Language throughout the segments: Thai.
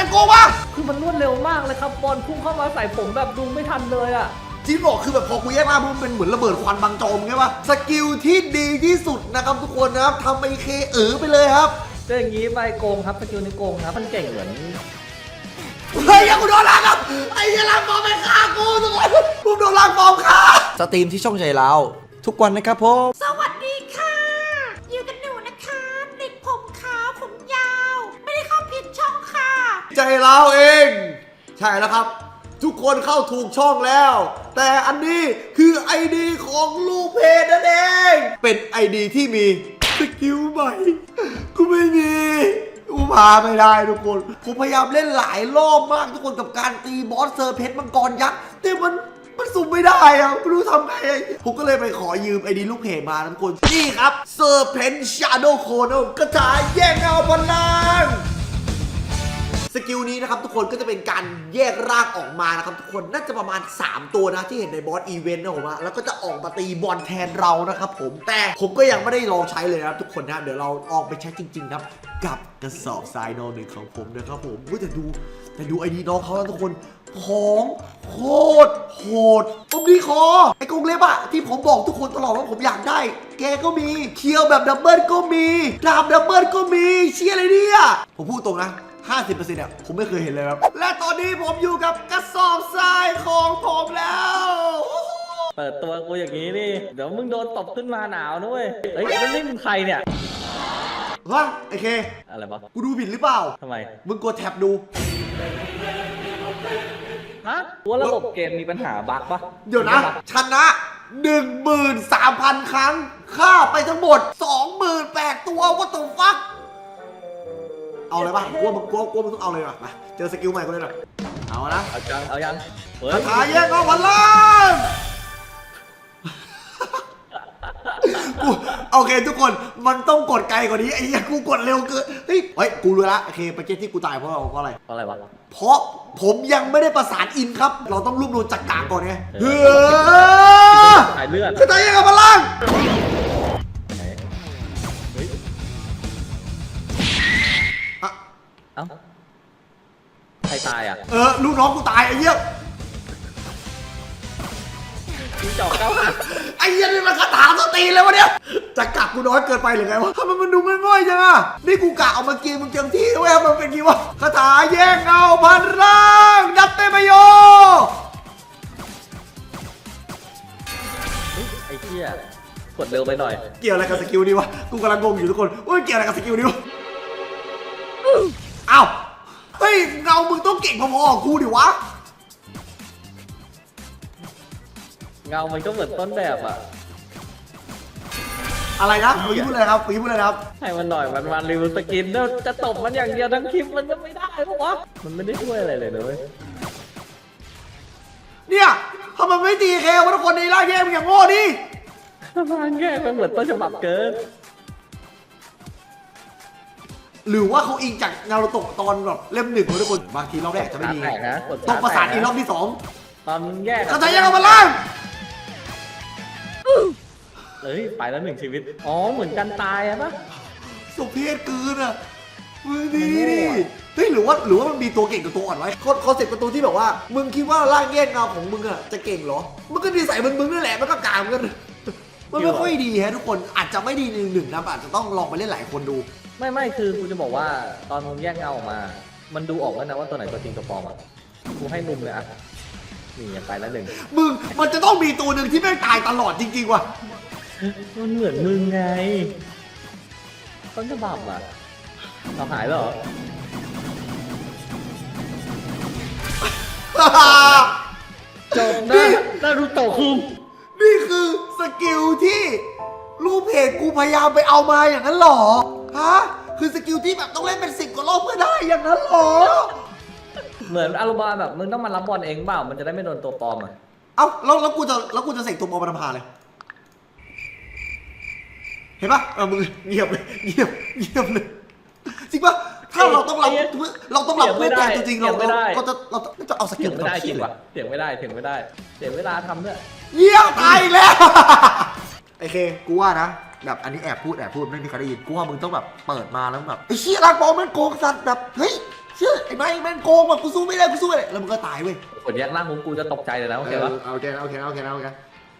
ยังโกงวะคือมันรวดเร็วมากเลยครับบอลพุ่งเข้ามาใส่ผมแบบดูไม่ทันเลยอะจีนบอกคือแบบพอกูแยกล่างปุ๊บมันเป็นเหมือนระเบิดควันบางโจมไงวะสกิลที่ดีที่สุดนะครับทุกคนนะครับทำไอเคเออไปเลยครับเจออย่างนี้ไปโกงครับสกิลนี้โกงครับมันเก่งเหมือนเฮ้ยยังกูโดนลากครับไอ้เหี้ยังลากฟอร์มไปฆ่ากูทุกคนกูโดนลากฟอร์มฆ่าสตรีมที่ช่องใจเราทุกวันนะครับผมสวัสดี ใจเราเอง ใช่แล้วครับ ทุกคนเข้าถูกช่องแล้ว แต่อันนี้คือไอดีของลูกเพจนั่นเอง เป็นไอดีที่มีสกิลใหม่กูไม่มีกูพาไม่ได้ทุกคนผมพยายามเล่นหลายรอบมากทุกคนกับการตีบอสเซอร์เพชรมังกรยักษ์แต่มันมันสุ่มไม่ได้อะไม่รู้ทำไง ผมก็เลยไปขอยืมไอดีลูกเพจมานะทุกคน นี่ครับเซอร์เพนชาโดโคนกระถายแย่งเงาพลัง สกิลนี้นะครับทุกคนก็จะเป็นการแยกร่างออกมานะครับทุกคนน่าจะประมาณ 3 ตัวนะที่เห็นในบอสอีเวนต์นะผมอะแล้วก็จะออกมาตีบอลแทนเรานะครับผมแต่ผมก็ยังไม่ได้ลองใช้เลยนะครับทุกคนนะเดี๋ยวเราออกไปใช้จริงๆครับกับกระสอบทรายนอนหนึ่งของผมนะครับผมว้ยแต่ดูแต่ดูไอดีน้องเขาแล้วทุกคนของโคตรโหดผมดีคอไอ้กรงเล็บอะที่ผมบอกทุกคนตลอดว่าผมอยากได้ แกก็มีเคียวแบบดับเบิลก็มีดาบดับเบิลก็มีเชี่ยอะไรเนี่ยผมพูดตรงนะ 50%เนี่ยผมไม่เคยเห็นเลยครับ และตอนนี้ผมอยู่กับกระสอบทรายของผมแล้ว เปิดตัวกูอย่างนี้นี่ เดี๋ยวมึงโดนตบขึ้นมาหนาวนะเว้ยเฮ้ยแล้วนี่มึงใครเนี่ย ฮะไอเค อะไรวะกูดูผิดหรือเปล่า ทำไม มึงกดแท็บดู ฮะว่าระบบเกมมีปัญหาบั๊กปะเดี๋ยวนะ ชนะ 13,000 ครั้งฆ่าไปทั้งหมด 28,000 ตัวว่าตัวฟัก เอาเลยปะกลัวมึงกลัวกลัวมึงต้องเอาเลยปะมาเจอสกิลใหม่กูเลยหน่อยเอานะเอายังเอายังเฮ้ยคาถาแยกเอาพลังกูโอเคทุกคนมันต้องกดไกลกว่านี้ไอ้เหี้ยกูกดเร็วเกินเฮ้ยเฮ้ยกูรู้ละโอเคไปเก็ตที่กูตายเพราะอะไรเพราะอะไร เพราะอะไรวะเพราะผมยังไม่ได้ประสานอินครับ เราต้องรวบรวมจักรกลางก่อนไงเอเฮ้อยถ่ายเลือดคาถาแยกเอาพลัง เอ้า ใครตายอะเออลูกน้องกูตายไอ้เหี้ยพี่จอกเก้าหักไอ้เหี้ยนี่มันคาถาสตีนเลยวะเนี่ยจักรกูน้อยเกินไปหรือไงวะทำไมมันดูง่อยๆจังอะนี่กูกะเอามากินมึงเต็มที่ด้วยมันเป็นกี่วะคาถาแยกเงาพันร่างดับเตมโยไอ้เหี้ยกดเร็วไปหน่อย เกี่ยวอะไรกับสกิลนี้วะ กูกำลังงงอยู่ทุกคนว่าเกี่ยวอะไรกับสกิลนี้วะ อ้าวเฮ้ยเงามึงต้องเก่งพอๆกับกูดิวะ เงา มันก็เหมือนต้นแบบอะ อะไรนะเมื่อกี้พูดอะไรครับเมื่อกี้พูดอะไรนะครับให้มันหน่อย มันมันรีวิวสกินแล้วจะตบมันอย่างเดียวทั้งคลิปมันก็ไม่ได้เพราะวะ มันไม่ได้ช่วยอะไรเลยนะเว้ยเนี่ยทำไมไม่ตีเควะทุกคนในร่างแย่มึงอย่างโง่ดิมันแย่มันเหมือนต้นฉบับเกิน หรือว่าเขาอิงจากนารูโตะตอนแบบเล่มหนึ่งวะทุกคนบางทีรอบแรกจะไม่ดีแตกนะกดต้องประสานอีกรอบที่สองตอนมันแยกคาถาแยกเอามาล่างเอ้ยไปแล้วหนึ่งชีวิต อ๋อเหมือนกันตายอะปะสมเพศเกินอะมึงดีดิเฮ้ยหรือว่าหรือว่ามันมีตัวเก่งกับตัวอ่อนไว้คอนคอนเซ็ปต์ประตูที่แบบว่า มึงคิดว่าร่างแยกเงาของมึงอะจะเก่งเหรอ มันก็ดีใส่มึงมึงนั่นแหละมันก็กลางกันมันไม่ค่อยดีฮะทุกคนอาจจะไม่ดีหนึ่งหนึ่งนะอาจจะต้องลองไปเล่นหลายคนดู ไม่ไม่คือกูจะบอกว่าตอนมึงแยกเงาออกมา มันดูออกแล้วนะว่าตัวไหนตัวจริงตัวปลอมอะกูให้มุมเลยอะนี่ไปแล้วหนึ่งมึงมันจะต้องมีตัวหนึ่งที่แม่งตายตลอดจริงๆว่ะมันเหมือนมึงไงต้นฉบับอะเราหายแล้วเหรอจบนะนารูโตะคุมนี่คือสกิลที่รูปเพจกูพยายามไปเอามาอย่างนั้นเหรอ ฮะ คือสกิลที่แบบต้องเล่นเป็นสิบกว่ารอบเพื่อได้อย่างนั้นเหรอ เหมือนอารมณ์แบบมึงต้องมารับบอลเองเปล่า มันจะได้ไม่โดนตัวปลอมอะ เอ้าแล้วแล้วกูจะแล้วกูจะเสกตัวบอลมาทำพาเลย เห็นปะเออมึงเงียบเลยเงียบเงียบเลยจริงปะถ้าเราต้องรับเราต้องรับเพื่อนแทนตัวจริงเราเราเราจะเราจะเอาสกิเถีลยงไม่ได้จริงวะเถียงไม่ได้เถียงไม่ได้เสียเวลาทำด้วยเยี่ยมตายอีกแล้วไอเคกูว่านะ แบบอันนี้แอบพูดแอบพูดไม่มีใครได้ยินกูว่ามึงต้องแบบเปิดมาแล้วแบบไอ้เชี่ยรักบอลมันโกงสัตว์แบบเฮ้ยเชื่อไอ้ไม้แม่งโกงว่ะกูสู้ไม่ได้กูสู้ไม่ได้แล้วมันก็ตายเว้ยกดแยกร่างของกูจะตกใจเลยนะโอเคปะโอเคโอเคโอเคโอเค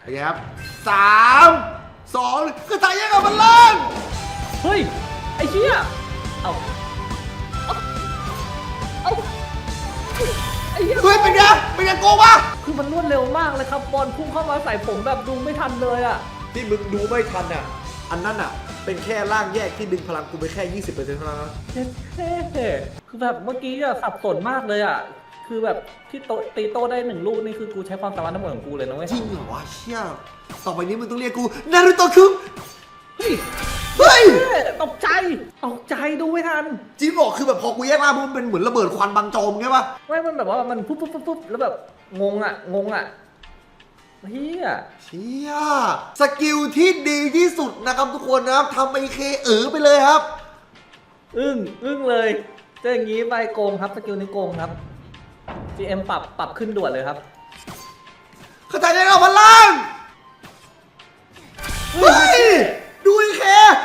โอเคครับสามสองกระต่ายแยกกับมันล่างเฮ้ยไอ้เชี่ยเอาเอาเอาไอ้เหี้ยเฮ้ยเป็นไงเป็นไงโกงวะคือมันรวดเร็วมากเลยครับบอลพุ่งเข้ามาใส่ผมแบบดูไม่ทันเลยอะที่มึงดูไม่ทันอะ อันนั้นอะ เป็นแค่ร่างแยกที่ดึงพลังกูไปแค่ 20%เท่านั้นนะเท่คือแบบเมื่อกี้อะสับสนมากเลยอะคือแบบที่โตตีโต้ได้หนึ่งลูกนี่คือกูใช้ความสามารถทั้งหมดของกูเลยนะเว้ยจริงเหรอวะเชี่ยต่อไปนี้มึงต้องเรียกกูนารุโตะคุงเฮ้ยเฮ้ยเท่ตกใจตกใจดูไม่ทันจริงบอกคือแบบพอกูแยกร่างปุ๊บมันเป็นเหมือนระเบิดควันบางโจมใช่ปะ ไม่มันแบบว่ามันปุ๊บปุ๊บปุ๊บปุ๊บแล้วแบบงงอะงงอะ เฮียเชี่ยสกิลที่ดีที่สุดนะครับทุกคนนะครับทำไอเคเออไปเลยครับ อึ้งอึ้งเลยเจออย่างงี้ใบโกงครับสกิลนี้โกงครับ GM ปรับปรับขึ้นด่วนเลยครับเข้าใจได้แล้วพลังเฮ้ยดูไอเค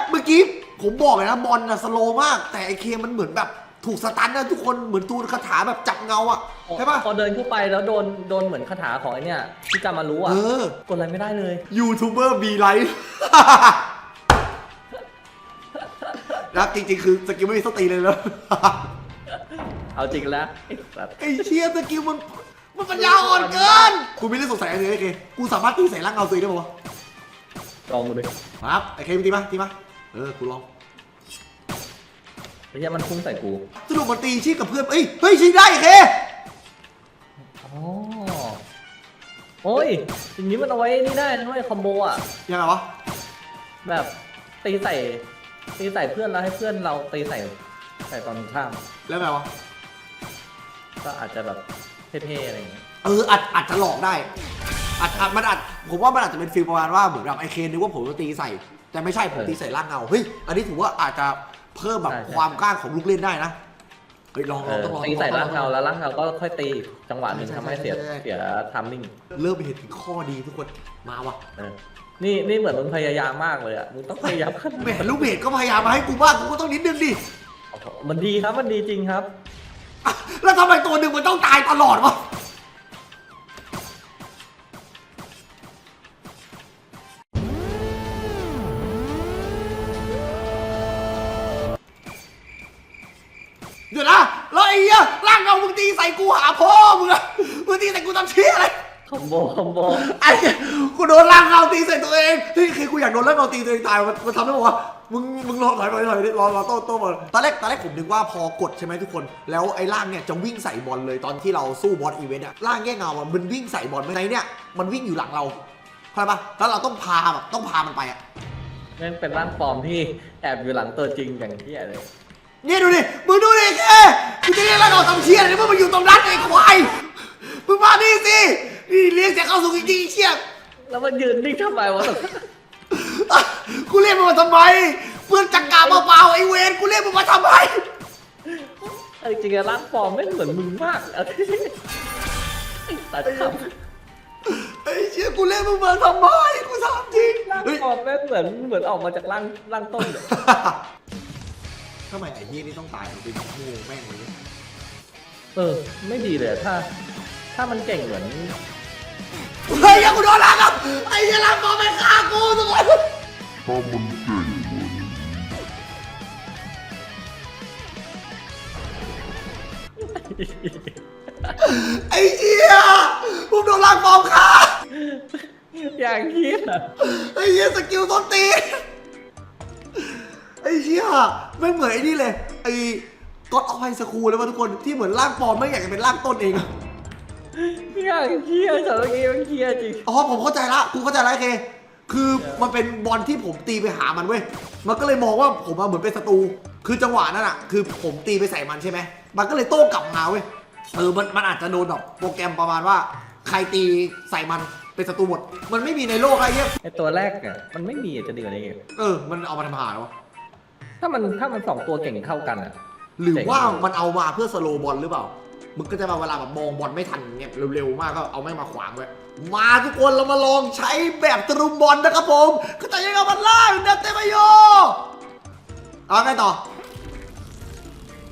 เมื่อกี้ผมบอกเลยนะบอลนะสโลว์มาก แต่ไอเคมันเหมือนแบบถูกสตันนะทุกคนเหมือนตูนคาถาแบบจับเงาอะ ใช่ปะ พอเดินเข้าไปแล้วโดนโดนเหมือนคาถาของไอเนี่ยที่จามารู้อะเออ กดอะไรไม่ได้เลย ยูทูบเบอร์บีไลฟ์นะจริงๆ คือสกิลไม่มีสติเลยนะเอาจริงแล้วไอ้สัตว์ไอ้เชียสกิลมัน มันปัญญาอ่อนเกิน กูมีเรื่องสงสัยอันนึงไอ้เคกูสามารถตีใส่ร่างเงาตัวเองได้ปะวะลองดูดิครับไอ้เคมึงตีมาตีมาเออ กูลอง ไอ้เหี้ยมันพุ่งใส่กูสรุปมันตีชี้กับเพื่อน เอ้ย เฮ้ยชี้ได้ไอ้เค อ๋อโอ้ยอย่างนี้มันเอาไว้นี่ได้นะเว้ยคอมโบอะ ยังไงวะแบบตีใส่ตีใส่เพื่อนแล้วให้เพื่อนเราตีใส่ใส่ตอนข้าม แล้วไงวะก็อาจจะแบบเท่ๆอะไรอย่างเงี้ย เอออาจอาจจะหลอกได้อาจอาจมันอาจผมว่ามันอาจจะเป็นฟีลประมาณว่าเหมือนแบบไอเคนนึกว่าผมจะตีใส่ แต่ไม่ใช่ผมตีใส่ร่างเงาเฮ้ยอันนี้ถือว่าอาจจะเพิ่มแบบความกล้าของลูกเล่นได้นะ เฮ้ยลองเอลองอต้องลองตีใส่ต้องลร่าองงเงาแล้วร่างเงาก็ค่อยตีจังหวะหนึ่งใช่ทำให้เสียใช่ใช่เสียทัมมิ่งเริ่มไปเห็นถึงข้อดีทุกคนมาว่ะเออนี่นี่เหมือนมึงพยายามมากเลยอะมึงต้องพยายามขึ้นแหมลูกเพจก็พยายามมาให้กูบ้างกูก็ต้องนิดนึงดิมันดีครับมันดีจริงครับอะแล้วทำไมตัวหนึ่งมันต้องตายตลอดวะ ใส่กูหาพ่อมึงอะมึงตีใส่กูทำเชี่ยอะไรคอมโบคอมโบไอ้เหี้ยกูโดนร่างเงาตีใส่ตัวเองเฮ้ยคือกูอยากโดนร่างเงาตีตัวเองตายมันมันทำได้ปะวะมึงมึงรอถอยไปถอยดิรอรอโต้โต้บอลตอนแรกตอนแรกผมนึกว่าพอกดใช่ไหมทุกคน แล้วไอ้ร่างเนี่ยจะวิ่งใส่บอลเลยตอนที่เราสู้บอสอีเวนต์อะร่างแง่เงาอะมันวิ่งใส่บอลไม่ไหนเนี่ยมันวิ่งอยู่หลังเราเข้าใจปะแล้วเราต้องพาแบบต้องพามันไปอะนั่นเป็นร่างปลอมที่แอบอยู่หลังตัวจริงอย่างที่เลย เนี่ยดูดิ มึงดูดิแกมึงจะเรียกร่างเงาทำเชี่ยอะไรเมื่อมันอยู่ตรงนั้นไอ้ควาย มึงมาดิสิ นี่เลี้ยงเสียเข้าสู่จริงๆไอ้เชี่ยแล้วมันยืนนิ่งทำไมวะอะกูเรียกมึงมาทำไม เพื่อนจักกาเปล่าๆไอ้เวนกูเรียกมึงมาทำไมไอ้จริงๆร่างปลอมไม่เหมือนมึงมากเอาที่ไอ้สัตว์ครับไอ้เชี่ยกูเรียกมึงมาทำไม กูถามจริงร่างเฮ้ยปลอมไม่เหมือนเหมือนออกมาจากร่างร่างต้นเลย ทำไมไอ้เฮียนี่ต้องตายมันเป็นงูแม่งเลยเออ ไม่ดีเลยถ้า ถ้ามันเก่งเหมือนเฮ้ยอย่ากูโดนลักครับไอ้เฮียลักมาไปฆ่ากูทุกคนถ้ามันเก่งกว่านี้ไอ้เฮียมึงโดนลักฟอมฆ่าอย่างเงี้ย ไอ้เฮียสกิลต้นตีนไอ้ เชี่ยไม่งเหมือนไอ้นี่เลยไอ้ก็อดออยสคูลเลยว่ะทุกคนที่เหมือนร่างปลอมไม่งอยากจะเป็นร่างต้นเองอะอย่างเงี้ยสำหรับเงี้ยมันเงี้ยจริงอ๋อผมเข้าใจละกูเข้าใจละไอ้เค คือมันเป็นบอลที่ผมตีไปหามันเว้ยมันก็เลยมองว่าผมอะเหมือนเป็นศัตรูคือจังหวะนั้นอะคือผมตีไปใส่มันใช่ไหมมันก็เลยโต้กลับมาเว้ยเออมันมันอาจจะโดนแบบโปรแกรมประมาณว่า ใครตีใส่มันเป็นศัตรูหมดมันไม่มีในโลกอะไรเงี้ยไอตัวแรกเนี่ยมันไม่มีจะดีกว่านี้อีกเออมันเอามาทำหาแล้ววะ ถ้ามันถ้ามันสองตัวเก่งเท่ากันอะ หรือว่ามันเอามาเพื่อสโลว์บอลหรือเปล่า มึงก็จะมาเวลาแบบมองบอลไม่ทันเงี้ยเร็วๆมากก็เอาไม่งมาขวางไว้ มาทุกคนเรามาลองใช้แบบตรุมบอลนะครับผมก็แต่ยังเอามันล่าเนเตมาโยเอาไงต่อ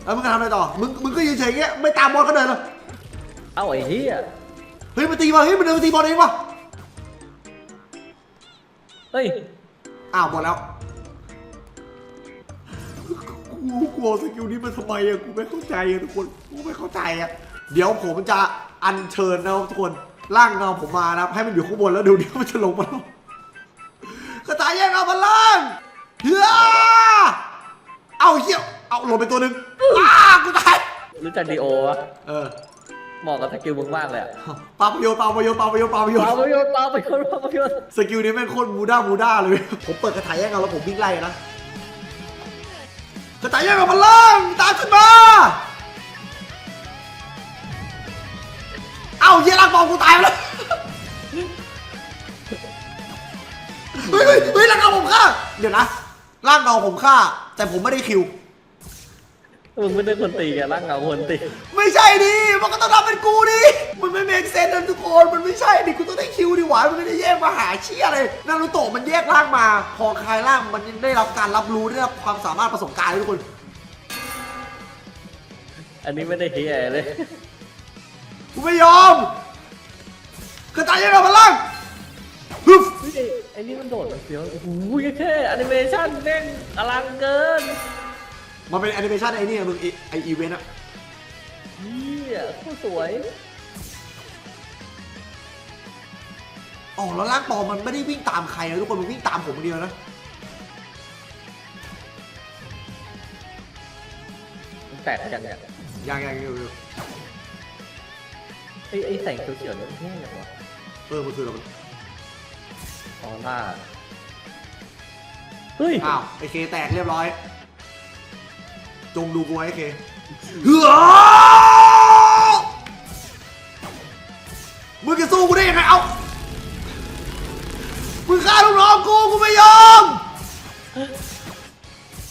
แล้วมึงจะทำอะไรต่อ มึงมึงก็ยืนเฉยๆอย่างเงี้ยไม่ตามบอลเขาเดินเลยเอ้าไอ้เหี้ยเฮ้ยมันตีบอลเฮ้ยมันเดินมาตีบอลเองวะเฮ้ยอ้าวหมดแล้ว กูกลัวสกิลนี้มันทำไมอะกูไม่เข้าใจอะทุกคนกูไม่เข้าใจอะเดี๋ยวผมจะอัญเชิญนะครับทุกคนร่างเงาผมมานะครับให้มันอยู่ข้างบนแล้วดูเดี๋ยวมันจะลงมาแล้วกระต่ายแยกเอามาล่างเฮ้ยเอาเหี้ยเอาลงไปตัวหนึ่งอ้ากูตายรู้จักดีโอวะเออเหมาะกับสกิลมึงมากเลยอะปาประโยชน์ปาประโยชน์ปาประโยชน์ปาประโยชปาน์ประโยชน์ปาประโยชน์ปาประโยชน์สกิลนี้แม่งโคตรมูด้ามูด้าเลย ผมเปิดกระถายแยกเอาแล้วผมวิ่งไล่นะ กระถายแยกเอามาล่างตามขึ้นมา เอ้าเยี่ยร่างบอลกูตายไปแล้วเฮ้ยเฮ้ยเฮ้ยร่างเงาผมฆ่า เดี๋ยวนะร่างเงาผมฆ่า แต่ผมไม่ได้คิว มึงไม่ได้คนตีแกร่างเงาคนตีไม่ใช่ดิมันก็ต้องทำเป็นกูดิมันไม่เมกเซนนะทุกคนมันไม่ใช่ดิกูต้องได้คิวดิหวานมันไม่ได้แยกมาหาเชี่ยเลยนารูโตะมันแยกร่างมา พอคลายร่างมันได้รับการรับรู้ได้รับความสามารถประสบการณ์เลยทุกคน อันนี้ไม่ได้เฮียเลยกูไม่ยอมกระต่ายแยกเรามาล่างฮึบเฮ้ยไอ้นี่มันโดดมันเสียวโอ้โหแค่แอนิเมชันแม่งอลังเกิน มันเป็นแอนิเมชันไอ้นี่มึงไอ้ไออีเวนต์อะเฮียโคตรสวยอ๋อแล้วร่างปลอมมันไม่ได้วิ่งตามใครนะทุกคนมันวิ่งตามผมคนเดียวนะมันแตกกันเนี่ยยังยังอยู่อยู่ไอ้ไอ้แสงเขียวๆเนี่ยมันแค่ไหนวะเออมันคืออะไรมันออร่าเฮ้ยอ้าวไอเคแตกเรียบร้อย จงดูกูไว้ไอเคเฮ้อมึงจะสู้กูได้ยังไงเอามึงฆ่าลูกน้องกูกูไม่ยอม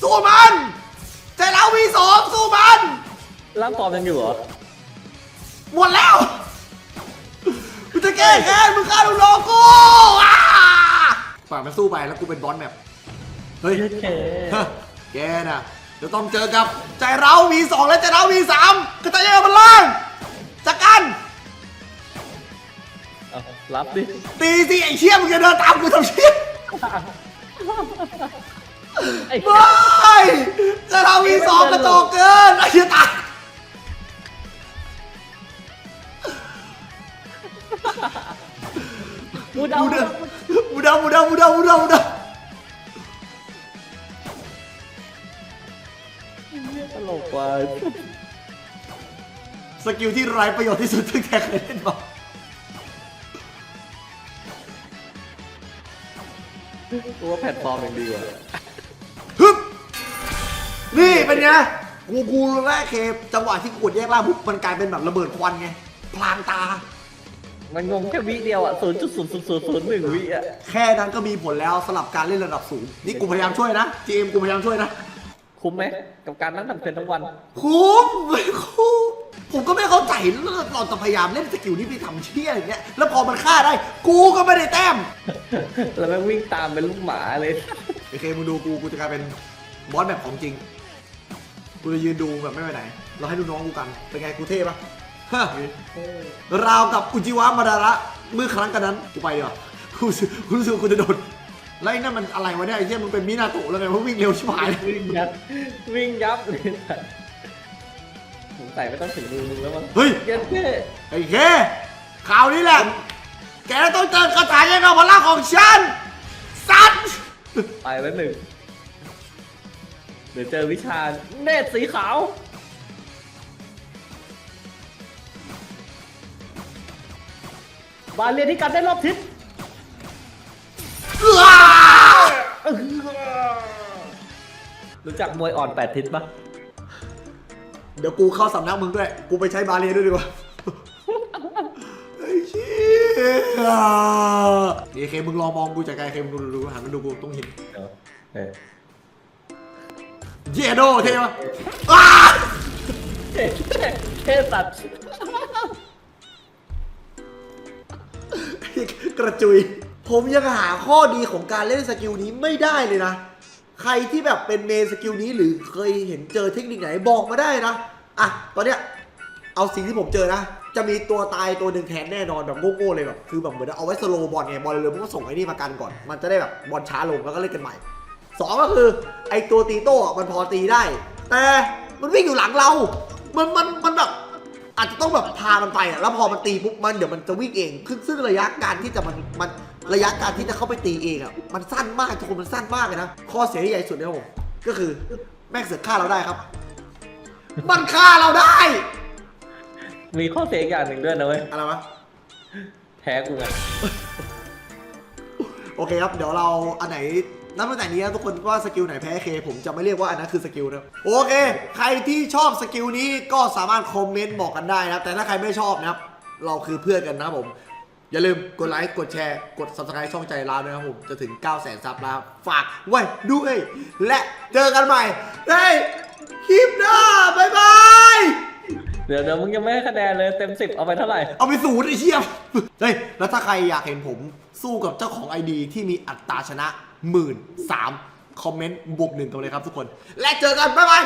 สู้มันใจเรามีสองสู้มันร่างปลอมยังอยู่เหรอหมดแล้วกูจะแก้แค้นมึงฆ่าลูกน้องกูอ้าปล่อยมันสู้ไปแล้วกูเป็นบอสแมปเฮ้ยโอเคฮะแกน่ะ เดี๋ยวต้องเจอกับใจเรามีสองและใจเรามีสามกระต่ายแยกมันล่างจัดกันเอารับดิตีสิไอ้เชี่ยมึงจะเดินตามกูทำเชี่ยไอ้ไม่ใจเรามีสองกระโตกเกินไอ้เชี่ยตายมูดาบูวเดาบูเดาบูเดาบูเดาบูเดาบูเดา ตลกว่ะสกิลที่ไร้ประโยชน์ที่สุดที่แกเคยเล่นมากูว่าแพลตฟอร์มยังดีกว่าฮึบนี่เป็นไงกูกูแรกเคจังหวะที่กูกดแยกล่างปุ๊บมันกลายเป็นแบบระเบิดควันไงพลางตา มันงงแค่วิเดียวอะศูนย์จุดศูนย์ศูนย์ศูนย์ศูนย์หนึ่งวิอะ แค่นั้นก็มีผลแล้วสำหรับการเล่นระดับสูง นี่กูพยายามช่วยนะ GM กูพยายามช่วยนะ คุ้มไหมกับการนั่งทำเพลนทั้งวัน คุ้มไม่คุ้มผมก็ไม่เข้าใจเราจะพยายามเล่นสกิลนี้ไปทำเชี่ยอย่างเงี้ย แล้วพอมันฆ่าได้ กูก็ไม่ได้แต้ม แล้วแม่งวิ่งตามเป็นลูกหมาเลยโอเคมึงดูกูกูจะกลายเป็นบอสแบบของจริง กูจะยืนดูแบบไม่ไปไหน เราให้ดูน้องกูกัน เป็นไงกูเท่ปะฮะราวกับอุจิวะมาดาระเมื่อครั้งกันนั้น กูไปดีกว่ากูรู้สึกกูรู้สึกว่ากูจะโดน แล้วไอ้นั่นมันอะไรวะเนี่ยไอ้เหี้ยมันเป็นมินาโตะแล้วไงเพราะวิ่งเร็วชิบหายเลยวิ่งยับวิ่งยับเลยผมใส่ไม่ต้องถึงมือมึงแล้วมั้งเฮ้ย เย็นเท่ไอ้เคข่าวนี้แหละ แกต้องเจอกระถางยังเอาพลังของฉันสัตว์ไปแล้วหนึ่งเดี๋ยวเจอวิชาเนตรสีขาว บาเรียนที่กันได้รอบทิศ อ้า รู้จักมวยอ่อนแปดทิศปะเดี๋ยวกูเข้าสำนักมึงด้วย กูไปใช้บาเรียด้วยดีกว่าไอ้เชี่ยนี่เคมึงลองมองกูจากไกลเคมึงดูดูดูหันมาดูกูต้องเห็นเดี๋ยวเออเยโดเท่ปะอ้าเท่เท่สัตว์กระจุย ผมยังหาข้อดีของการเล่นสกิลนี้ไม่ได้เลยนะ ใครที่แบบเป็นเมนสกิลนี้หรือเคยเห็นเจอเทคนิคไหนบอกมาได้นะ อะ ตอนเนี้ยเอาสิ่งที่ผมเจอนะ จะมีตัวตายตัวหนึ่งแทนแน่นอนแบบโง่ๆเลยแบบคือแบบเหมือนเอาไว้สโลบอลไงบอลเร็วๆมันก็ส่งไอ้นี่มากันก่อน มันจะได้แบบบอลช้าลงแล้วก็เล่นกันใหม่สองก็คือไอ้ตัวตีโต้อะมันพอตีได้ แต่มันวิ่งอยู่หลังเรา มันมันมันแบบ อาจจะต้องแบบพามันไปอะแล้วพอมันตีปุ๊บมันเดี๋ยวมันจะวิ่งเองซึ่งซึ่งระยะการที่จะมันมันระยะการที่จะเข้าไปตีเองอะมันสั้นมากทุกคนมันสั้นมากเลยนะข้อเสียที่ใหญ่สุดเนี่ยครับผมก็คือแม่งเสือกฆ่าเราได้ครับ มันฆ่าเราได้ มีข้อเสียอีกอย่างหนึ่งด้วยนะเว้ย อะไรวะ แพ้กูไง โอเคครับ เดี๋ยวเราอันไหน นับตั้งแต่นี้นะทุกคนว่าสกิลไหนแพ้เค ผมจะไม่เรียกว่าอันนั้นคือสกิลนะโอเค ใครที่ชอบสกิลนี้ก็สามารถคอมเมนต์บอกกันได้นะครับ แต่ถ้าใครไม่ชอบนะครับ เราคือเพื่อนกันนะครับผม อย่าลืมกดไลค์กดแชร์ กด subscribe ช่องใจร้านด้วยนะครับผม จะถึง9 0 0 0 0ซับแล้ว ฝากไว้ด้วย และเจอกันใหม่ในคลิปหน้าบ๊ายบายเดี๋ยวเดี๋ยวมึงยังไม่ให้คะแนนเลยเต็มสิบเอาไปเท่าไหร่ เอาไปศูนย์ไอ้เชี่ยเฮ้ยแล้วถ้าใครอยากเห็นผมสู้กับเจ้าของไอดีที่มีอัตราชนะ หมื่นสามคอมเมนต์บวกหนึ่งกันเลยครับทุกคน และเจอกัน บ๊ายบาย